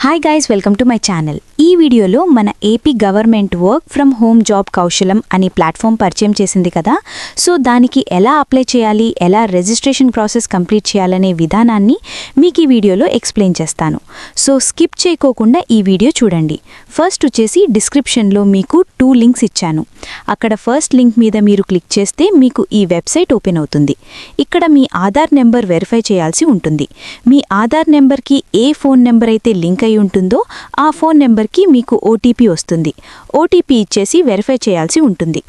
Hi guys welcome to my channel ఈ వీడియోలో మన AP government work from home job Kaushalam అనే platform పరిచయం చేసింది కదా. సో దానికి ఎలా అప్లై చేయాలి? ఎలా రిజిస్ట్రేషన్ ప్రాసెస్ కంప్లీట్ చేయాలనే విధానాన్ని మీకు ఈ వీడియోలో ఎక్స్ప్లెయిన్ చేస్తాను. సో స్కిప్ చేయకోకుండా ఈ వీడియో చూడండి. ఫస్ట్ వచ్చేసి డిస్క్రిప్షన్లో మీకు టూ లింక్స్ ఇచ్చాను. అక్కడ ఫస్ట్ లింక్ మీద మీరు క్లిక్ చేస్తే మీకు ఈ వెబ్సైట్ ఓపెన్ అవుతుంది. ఇక్కడ మీ ఆధార్ నెంబర్ వెరిఫై చేయాల్సి ఉంటుంది. మీ ఆధార్ నెంబర్కి ఏ ఫోన్ నెంబర్ అయితే లింక్ అయి ఉంటుందో ఆ ఫోన్ నెంబర్కి మీకు ఓటీపీ వస్తుంది. ఓటీపీ ఇచ్చేసి వెరిఫై చేయాల్సి ఉంటుంది.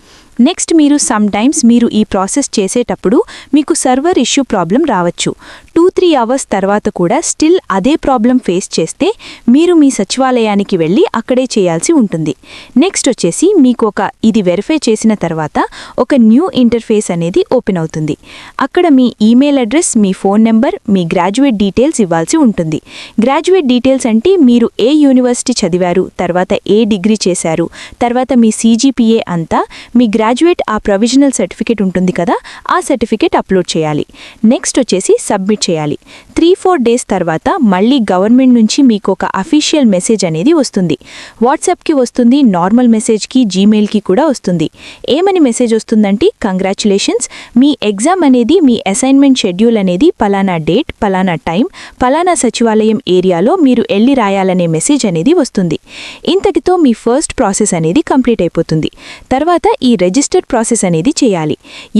నెక్స్ట్ మీరు సమ్ టైమ్స్ మీరు ఈ ప్రాసెస్ చేసేటప్పుడు మీకు సర్వర్ ఇష్యూ ప్రాబ్లం రావచ్చు. టూ త్రీ అవర్స్ తర్వాత కూడా స్టిల్ అదే ప్రాబ్లం ఫేస్ చేస్తే మీరు మీ సచివాలయానికి వెళ్ళి అక్కడే చేయాల్సి ఉంటుంది. నెక్స్ట్ వచ్చేసి మీకు ఒక ఇది వెరిఫై చేసిన తర్వాత ఒక న్యూ ఇంటర్ఫేస్ అనేది ఓపెన్ అవుతుంది. అక్కడ మీ ఈమెయిల్ అడ్రస్ మీ ఫోన్ నెంబర్ మీ గ్రాడ్యుయేట్ డీటెయిల్స్ ఇవ్వాల్సి ఉంటుంది. గ్రాడ్యుయేట్ డీటెయిల్స్ అంటే మీరు ఏ యూనివర్సిటీ చదివారు తర్వాత ఏ డిగ్రీ చేశారు తర్వాత మీ సీజీపీఏ అంతా మీ గ్రాడ్యుయేట్ ఆ ప్రొవిజనల్ సర్టిఫికేట్ ఉంటుంది కదా ఆ సర్టిఫికేట్ అప్లోడ్ చేయాలి. నెక్స్ట్ వచ్చేసి సబ్మిట్ చేయాలి. త్రీ ఫోర్ డేస్ తర్వాత మళ్ళీ గవర్నమెంట్ నుంచి మీకు ఒక అఫీషియల్ మెసేజ్ అనేది వస్తుంది. వాట్సాప్కి వస్తుంది నార్మల్ మెసేజ్కి జీమెయిల్కి కూడా వస్తుంది. ఏమని మెసేజ్ వస్తుందంటే కంగ్రాచులేషన్స్ మీ ఎగ్జామ్ అనేది మీ అసైన్మెంట్ షెడ్యూల్ అనేది పలానా డేట్ పలానా టైం పలానా సచివాలయం ఏరియాలో మీరు వెళ్ళి రాయాలనే మెసేజ్ అనేది వస్తుంది. ఇంతటితో మీ ఫస్ట్ ప్రాసెస్ అనేది కంప్లీట్ అయిపోతుంది. తర్వాత ఈ రిజిస్టర్డ్ ప్రాసెస్ అనేది చేయాలి.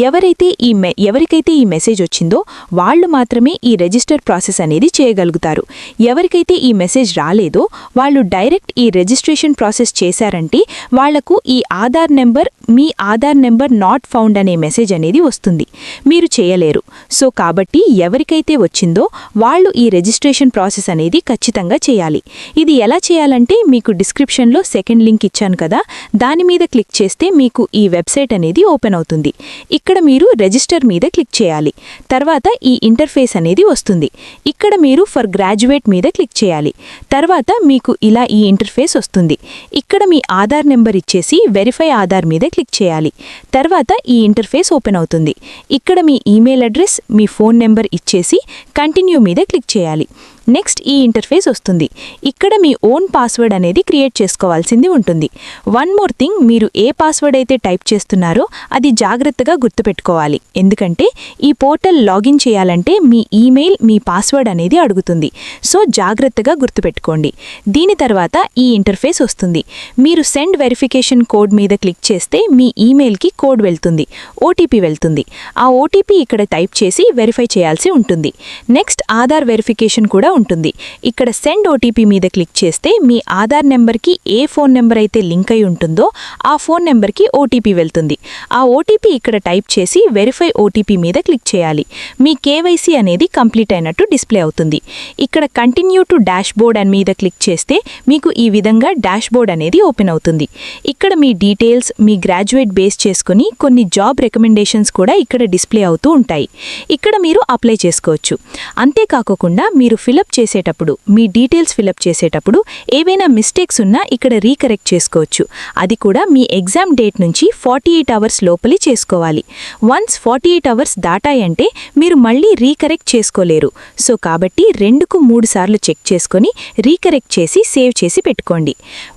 ఎవరైతే ఈ మె ఎవరికైతే ఈ మెసేజ్ వచ్చిందో వాళ్ళు మాత్రమే ఈ రిజిస్టర్ ప్రాసెస్ అనేది చేయగలుగుతారు. ఎవరికైతే ఈ మెసేజ్ రాలేదో వాళ్ళు డైరెక్ట్ ఈ రిజిస్ట్రేషన్ ప్రాసెస్ చేశారంటే వాళ్ళకు ఈ ఆధార్ నెంబర్ మీ ఆధార్ నెంబర్ నాట్ ఫౌండ్ అనే మెసేజ్ అనేది వస్తుంది. మీరు చేయలేరు. సో కాబట్టి ఎవరికైతే వచ్చిందో వాళ్ళు ఈ రిజిస్ట్రేషన్ ప్రాసెస్ అనేది ఖచ్చితంగా చేయాలి. ఇది ఎలా చేయాలంటే మీకు డిస్క్రిప్షన్లో సెకండ్ లింక్ ఇచ్చాను కదా దాని మీద క్లిక్ చేస్తే మీకు ఈ వెబ్సైట్ అనేది ఓపెన్ అవుతుంది. ఇక్కడ మీరు రిజిస్టర్ మీద క్లిక్ చేయాలి. తర్వాత ఈ ఇంటర్ఫేస్ అనేది వస్తుంది. ఇక్కడ మీరు ఫర్ గ్రాడ్యుయేట్ మీద క్లిక్ చేయాలి. తర్వాత మీకు ఇలా ఈ ఇంటర్ఫేస్ వస్తుంది. ఇక్కడ మీ ఆధార్ నెంబర్ ఇచ్చేసి వెరిఫై ఆధార్ మీద క్లిక్ చేయాలి. తర్వాత ఈ ఇంటర్ఫేస్ ఓపెన్ అవుతుంది. ఇక్కడ మీ ఈమెయిల్ అడ్రస్ మీ ఫోన్ నెంబర్ ఇచ్చేసి కంటిన్యూ మీద క్లిక్ చేయాలి. నెక్స్ట్ ఈ ఇంటర్ఫేస్ వస్తుంది. ఇక్కడ మీ ఓన్ పాస్వర్డ్ అనేది క్రియేట్ చేసుకోవాల్సింది ఉంటుంది. వన్ మోర్ థింగ్ మీరు ఏ పాస్వర్డ్ అయితే టైప్ చేస్తున్నారో అది జాగ్రత్తగా గుర్తుపెట్టుకోవాలి. ఎందుకంటే ఈ పోర్టల్ లాగిన్ చేయాలంటే మీ ఈమెయిల్ మీ పాస్వర్డ్ అనేది అడుగుతుంది. సో జాగ్రత్తగా గుర్తుపెట్టుకోండి. దీని తర్వాత ఈ ఇంటర్ఫేస్ వస్తుంది. మీరు సెండ్ వెరిఫికేషన్ కోడ్ మీద క్లిక్ చేస్తే మీ ఈమెయిల్కి కోడ్ వెళ్తుంది. ఓటీపీ వెళ్తుంది. ఆ ఓటీపీ ఇక్కడ టైప్ చేసి వెరిఫై చేయాల్సి ఉంటుంది. నెక్స్ట్ ఆధార్ వెరిఫికేషన్ కూడా ఉంటుంది. ఇక్కడ సెండ్ ఓటీపీ మీద క్లిక్ చేస్తే మీ ఆధార్ నెంబర్కి ఏ ఫోన్ నెంబర్ అయితే లింక్ అయి ఉంటుందో ఆ ఫోన్ నెంబర్కి ఓటీపీ వెళ్తుంది. ఆ ఓటీపీ ఇక్కడ టైప్ చేసి వెరిఫై ఓటీపీ మీద క్లిక్ చేయాలి. మీ కేవైసీ అనేది కంప్లీట్ అయినట్టు డిస్ప్లే అవుతుంది. ఇక్కడ కంటిన్యూ టు డాష్ బోర్డ్ అని మీద క్లిక్ చేస్తే మీకు ఈ విధంగా డాష్ బోర్డ్ అనేది ఓపెన్ అవుతుంది. ఇక్కడ మీ డీటెయిల్స్ మీ గ్రాడ్యుయేట్ బేస్ చేసుకుని కొన్ని జాబ్ రికమెండేషన్స్ కూడా ఇక్కడ డిస్ప్లే అవుతూ ఉంటాయి. ఇక్కడ మీరు అప్లై చేసుకోవచ్చు. అంతేకాకుండా మీరు ఫిల్ ఫిలప్ చేసేటప్పుడు మీ డీటెయిల్స్ ఫిలప్ చేసేటప్పుడు ఏవైనా మిస్టేక్స్ ఉన్నా ఇక్కడ రీకరెక్ట్ చేసుకోవచ్చు. అది కూడా మీ ఎగ్జామ్ డేట్ నుంచి ఫార్టీ ఎయిట్ అవర్స్ లోపలి చేసుకోవాలి. వన్స్ ఫార్టీ ఎయిట్ అవర్స్ దాటాయంటే మీరు మళ్ళీ రీకరెక్ట్ చేసుకోలేరు. సో కాబట్టి రెండుకు మూడు సార్లు చెక్ చేసుకొని రీకరెక్ట్ చేసి సేవ్ చేసి పెట్టుకోండి.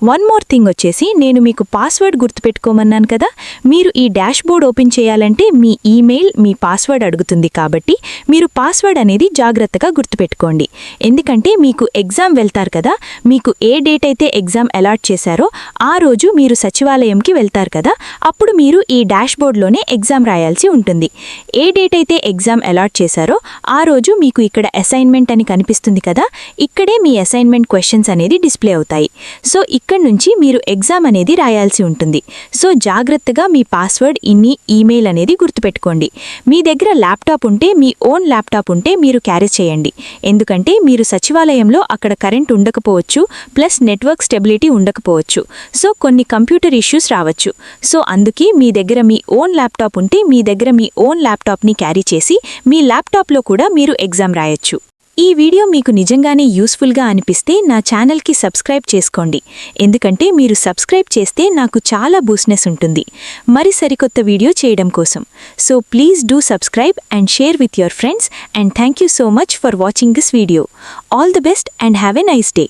వన్ మోర్ థింగ్ వచ్చేసి నేను మీకు పాస్వర్డ్ గుర్తుపెట్టుకోమన్నాను కదా మీరు ఈ డాష్ బోర్డ్ ఓపెన్ చేయాలంటే మీ ఈమెయిల్ మీ పాస్వర్డ్ అడుగుతుంది కాబట్టి మీరు పాస్వర్డ్ అనేది జాగ్రత్తగా గుర్తుపెట్టుకోండి. ఎందుకంటే మీకు ఎగ్జామ్ వెళ్తారు కదా మీకు ఏ డేట్ అయితే ఎగ్జామ్ అలాట్ చేశారో ఆ రోజు మీరు సచివాలయంకి వెళ్తారు కదా అప్పుడు మీరు ఈ డాష్బోర్డ్లోనే ఎగ్జామ్ రాయాల్సి ఉంటుంది. ఏ డేట్ అయితే ఎగ్జామ్ అలాట్ చేశారో ఆ రోజు మీకు ఇక్కడ అసైన్మెంట్ అని కనిపిస్తుంది కదా ఇక్కడే మీ అసైన్మెంట్ క్వశ్చన్స్ అనేది డిస్ప్లే అవుతాయి. సో ఇక్కడ నుంచి మీరు ఎగ్జామ్ అనేది రాయాల్సి ఉంటుంది. సో జాగ్రత్తగా మీ పాస్వర్డ్ ఇన్ని ఈమెయిల్ అనేది గుర్తుపెట్టుకోండి. మీ దగ్గర ల్యాప్టాప్ ఉంటే మీ ఓన్ ల్యాప్టాప్ ఉంటే మీరు క్యారీ చేయండి. ఎందుకంటే మీరు సచివాలయంలో అక్కడ కరెంట్ ఉండకపోవచ్చు ప్లస్ నెట్వర్క్ స్టెబిలిటీ ఉండకపోవచ్చు. సో కొన్ని కంప్యూటర్ ఇష్యూస్ రావచ్చు. సో అందుకే మీ దగ్గర మీ ఓన్ ల్యాప్టాప్ ఉంటే మీ దగ్గర మీ ఓన్ ల్యాప్టాప్ని క్యారీ చేసి మీ ల్యాప్టాప్లో కూడా మీరు ఎగ్జామ్ రాయొచ్చు. ఈ వీడియో మీకు నిజంగానే యూస్ఫుల్గా అనిపిస్తే నా ఛానల్కి సబ్స్క్రైబ్ చేసుకోండి. ఎందుకంటే మీరు సబ్స్క్రైబ్ చేస్తే నాకు చాలా బూస్నెస్ ఉంటుంది. మరి సరికొత్త వీడియో చేయడం కోసం. So please do subscribe and share with your friends and thank you so much for watching this video. All the best and have a nice day.